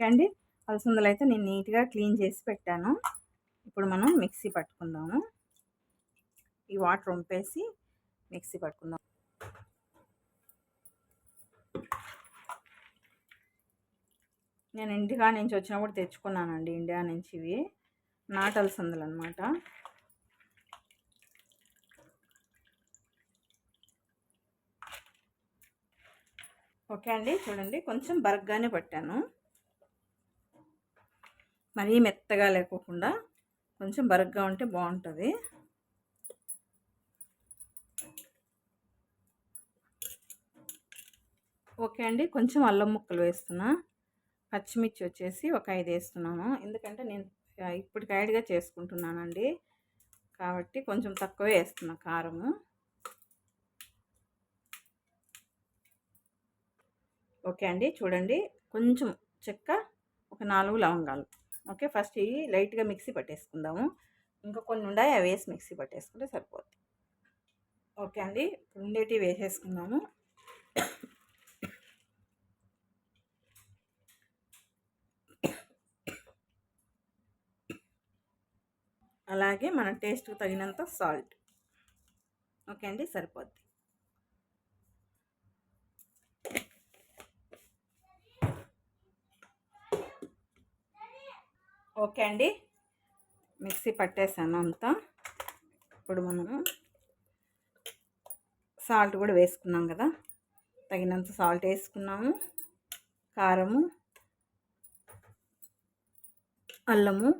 అండి. అలసందలు అయితే నేను నీట్గా క్లీన్ చేసి పెట్టాను. ఇప్పుడు మనం మిక్సీ పట్టుకుందాము. ఈ వాటర్ వంపేసి మిక్సీ పట్టుకుందాం. నేను ఇండియా నుంచి వచ్చినప్పుడు తెచ్చుకున్నానండి. ఇండియా నుంచి ఇవి. నాట్ అలసందలు అనమాట ఓకే అండి. చూడండి. కొంచెం బరగ్గానే పట్టాను. మరీ మెత్తగా లేకోకుండా కొంచెం బరగ్గా ఉంటే బాగుంటుంది. ఓకే అండి కొంచెం అల్లం ముక్కలు వేస్తున్నా. పచ్చిమిర్చి వచ్చేసి ఒక ఐదు వేస్తున్నాను. ఎందుకంటే నేను ఇప్పుడు గైడ్గా చేసుకుంటున్నానండి. కాబట్టి కొంచెం తక్కువే వేస్తున్నా కారము. ఓకే అండి చూడండి. కొంచెం చెక్క ఒక నాలుగు లవంగాలు. ఓకే ఫస్ట్ ఇవి లైట్గా మిక్సీ పట్టేసుకుందాము. ఇంకా కొన్ని ఉన్నాయి అవి వేసి మిక్సీ పట్టేసుకుంటే సరిపోద్ది. ఓకే అండి ఉండేటివి వేసేసుకుందాము. అలాగే మన టేస్ట్కి తగినంత సాల్ట్. ఓకే అండి సరిపోద్ది. ఓకే అండి. మిక్సీ పట్టేసాను అంతా. ఇప్పుడు మనము సాల్ట్ కూడా వేసుకున్నాం కదా. తగినంత సాల్ట్ వేసుకున్నాము. కారము అల్లము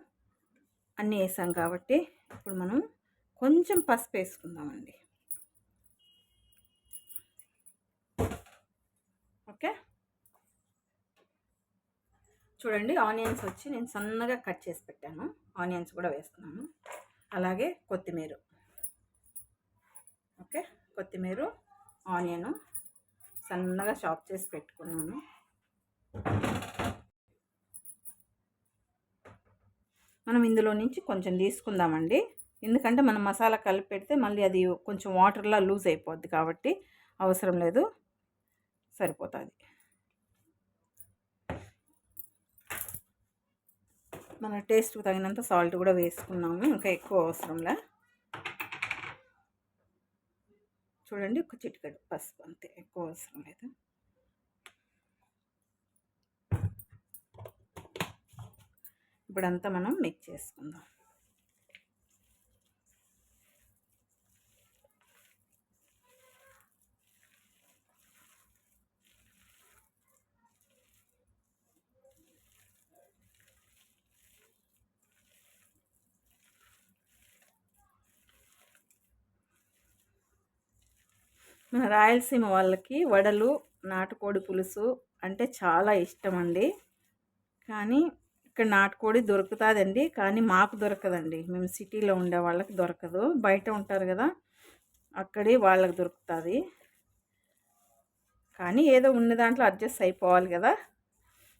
అన్నీ వేసాం కాబట్టి ఇప్పుడు మనం కొంచెం పసుపు వేసుకుందామండి ఓకే చూడండి ఆనియన్స్ వచ్చి నేను సన్నగా కట్ చేసి పెట్టాను. ఆనియన్స్ కూడా వేస్తున్నాను. అలాగే కొత్తిమీర. ఓకే? కొత్తిమీర ఆనియను సన్నగా చాప్ చేసి పెట్టుకున్నాను. మనం ఇందులో నుంచి కొంచెం తీసుకుందామండి. ఎందుకంటే మనం మసాలా కలిపి పెడితే మళ్ళీ అది కొంచెం వాటర్లా లూజ్ అయిపోద్ది కాబట్టి అవసరం లేదు. సరిపోతుంది. మన టేస్ట్కి తగినంత సాల్ట్ కూడా వేసుకున్నాము. ఇంకా ఎక్కువ అవసరంలే చూడండి ఒక చిటికడు పసుపు అంతే ఎక్కువ అవసరం లేదు. ఇప్పుడంతా మనం మిక్స్ చేసుకుందాం. మన రాయలసీమ వాళ్ళకి వడలు నాటుకోడి పులుసు అంటే చాలా ఇష్టం అండి కానీ ఇక్కడ నాటుకోడి దొరుకుతుందండి. కానీ మాకు దొరకదండి. మేము సిటీలో ఉండే వాళ్ళకి దొరకదు. బయట ఉంటారు కదా అక్కడే వాళ్ళకి దొరుకుతుంది. కానీ ఏదో ఉన్న దాంట్లో అడ్జస్ట్ అయిపోవాలి కదా.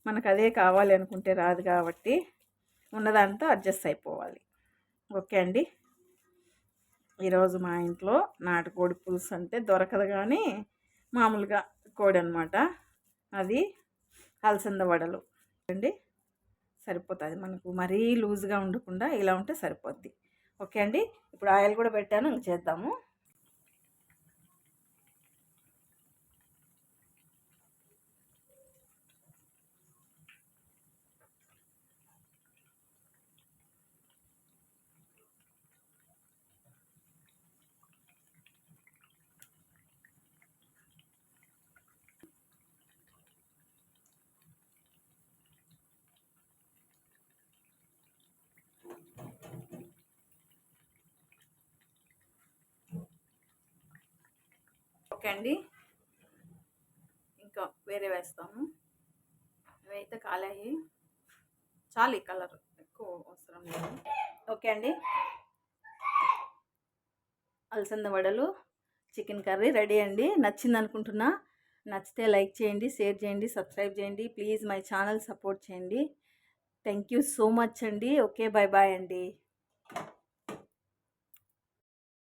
మనకు అదే కావాలి అనుకుంటే రాదు కాబట్టి ఉన్నదాంతో అడ్జస్ట్ అయిపోవాలి. ఓకే అండి. ఈరోజు మా ఇంట్లో నాటుకోడి పులుసు అంటే దొరకదు కానీ మామూలుగా కోడి అనమాట అది అలసంద వడలు. అండి సరిపోతుంది మనకు. మరీ లూజ్గా ఉండకుండా ఇలా ఉంటే సరిపోద్ది. ఓకే అండి ఇప్పుడు ఆయిల్ కూడా పెట్టాను ఇంక చేద్దాము. ఓకే అండి. ఇంకా వేరే వేస్తాము ఇవైతే కాలాయి. చాలు ఈ కలర్. ఎక్కువ అవసరం లేదు. ఓకే అండి. అలసంద వడలు చికెన్ కర్రీ రెడీ అండి. నచ్చింది అనుకుంటున్నా. నచ్చితే లైక్ చేయండి షేర్ చేయండి సబ్స్క్రైబ్ చేయండి. ప్లీజ్ మై ఛానల్ సపోర్ట్ చేయండి. థ్యాంక్ యూ సో మచ్ అండి. ఓకే బాయ్ బాయ్ అండి.